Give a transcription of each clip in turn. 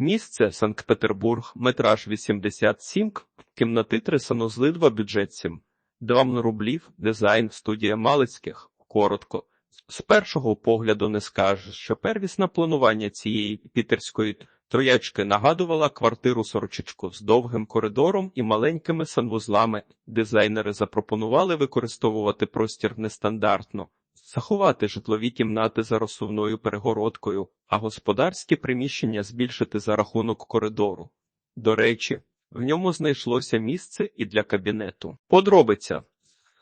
Місце Санкт-Петербург, метраж 87, кімнати 3 санузли 2 бюджет 7. 2 рублів, дизайн, студія Малицьких. Коротко. З першого погляду не скажеш, що первісне планування цієї пітерської троячки нагадувала квартиру сорочечку з довгим коридором і маленькими санвузлами. Дизайнери запропонували використовувати простір нестандартно, заховати житлові кімнати за розсувною перегородкою, а господарські приміщення збільшити за рахунок коридору. До речі, в ньому знайшлося місце і для кабінету. Подробиця.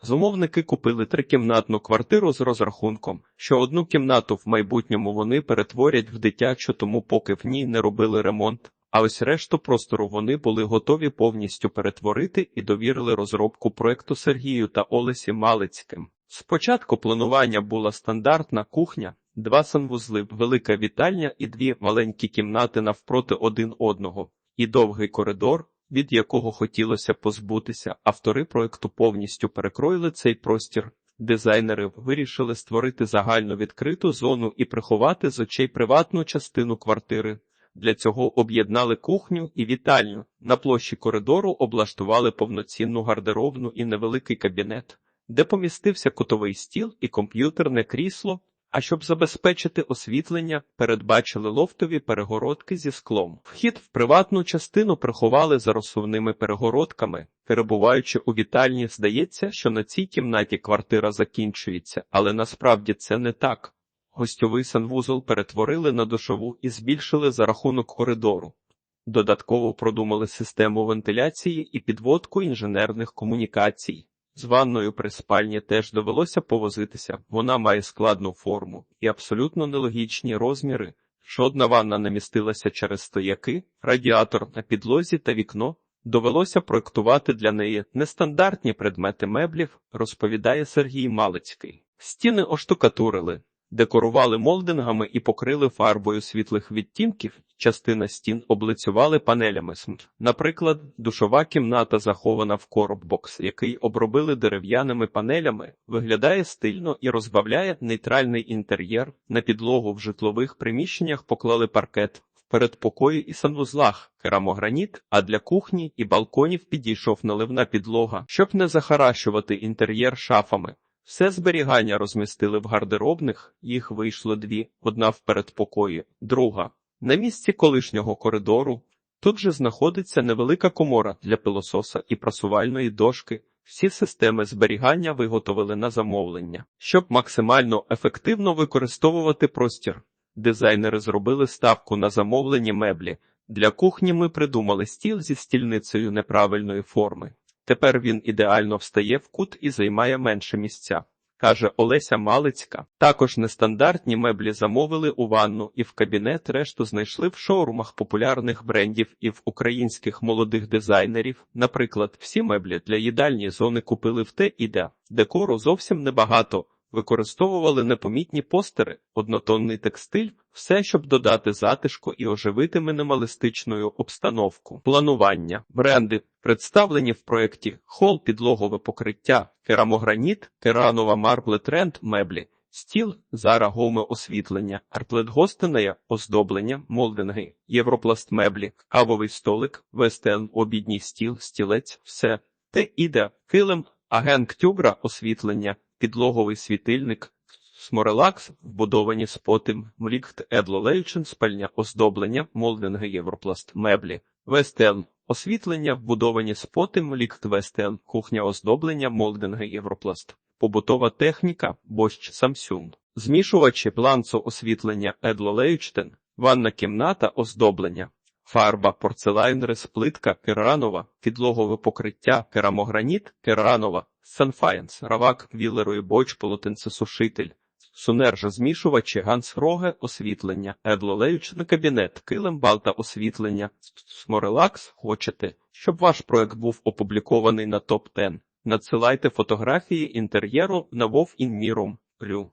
Замовники купили трикімнатну квартиру з розрахунком, що одну кімнату в майбутньому вони перетворять в дитячу, тому поки в ній не робили ремонт. А ось решту простору вони були готові повністю перетворити і довірили розробку проекту Сергію та Олесі Малицьким. Спочатку планування була стандартна кухня, два санвузли, велика вітальня і дві маленькі кімнати навпроти один одного, і довгий коридор, від якого хотілося позбутися. Автори проекту повністю перекроїли цей простір. Дизайнери вирішили створити загально відкриту зону і приховати з очей приватну частину квартири. Для цього об'єднали кухню і вітальню. На площі коридору облаштували повноцінну гардеробну і невеликий кабінет, де помістився кутовий стіл і комп'ютерне крісло. А щоб забезпечити освітлення, передбачили лофтові перегородки зі склом. Вхід в приватну частину приховали за розсувними перегородками. Перебуваючи у вітальні, здається, що на цій кімнаті квартира закінчується, але насправді це не так. Гостьовий санвузол перетворили на душову і збільшили за рахунок коридору. Додатково продумали систему вентиляції і підводку інженерних комунікацій. З ванною при спальні теж довелося повозитися, вона має складну форму і абсолютно нелогічні розміри. Жодна ванна не містилася через стояки, радіатор на підлозі та вікно. Довелося проектувати для неї нестандартні предмети меблів, розповідає Сергій Малицький. Стіни оштукатурили, декорували молдингами і покрили фарбою світлих відтінків. Частина стін облицювали панелями. Наприклад, душова кімната захована в короббокс, який обробили дерев'яними панелями, виглядає стильно і розбавляє нейтральний інтер'єр. На підлогу в житлових приміщеннях поклали паркет. Передпокої і санвузлах керамограніт, а для кухні і балконів підійшов наливна підлога, щоб не захаращувати інтер'єр шафами. Все зберігання розмістили в гардеробних, їх вийшло дві: одна в передпокої, друга на місці колишнього коридору. Тут же знаходиться невелика комора для пилососа і прасувальної дошки. Всі системи зберігання виготовили на замовлення, щоб максимально ефективно використовувати простір. Дизайнери зробили ставку на замовлені меблі. Для кухні ми придумали стіл зі стільницею неправильної форми. Тепер він ідеально встає в кут і займає менше місця. Каже Олеся Малицька. Також нестандартні меблі замовили у ванну і в кабінет решту знайшли в шоурумах популярних брендів і в українських молодих дизайнерів. Наприклад, всі меблі для їдальні зони купили в те і де. Декору зовсім небагато. Використовували непомітні постери, однотонний текстиль, все, щоб додати затишку і оживити мінімалістичну обстановку. Планування. Бренди представлені в проєкті хол, підлогове покриття, керамограніт, керанова марбле тренд, меблі, стіл, зара гоме освітлення, арплетгостинея, оздоблення, молдинги, європласт меблі, кавовий столик, вестен, обідній стіл, стілець, все. Те іде, килим, агент тюбра, освітлення підлоговий світильник, сморелакс, вбудовані спотим, млікт, едлолейчин, спальня, оздоблення, молдинги європласт, меблі, вестен, освітлення, вбудовані спотим, лікт вестен, кухня оздоблення, молдинги європласт, побутова техніка, борщ Самсюн, змішувачі планцо освітлення, едлолейчтен, ванна кімната, оздоблення. Фарба, порцелайн, плитка, керанова, підлогове покриття, керамограніт, керанова, санфаєнс, равак, вілерої боч, полотенцесушитель, сунержа змішувачі, гансроге, освітлення, едлолеючний кабінет, килим, балта освітлення, сморелакс, хочете, щоб ваш проект був опублікований на топ 10 Надсилайте фотографії інтер'єру на Вов. Рю.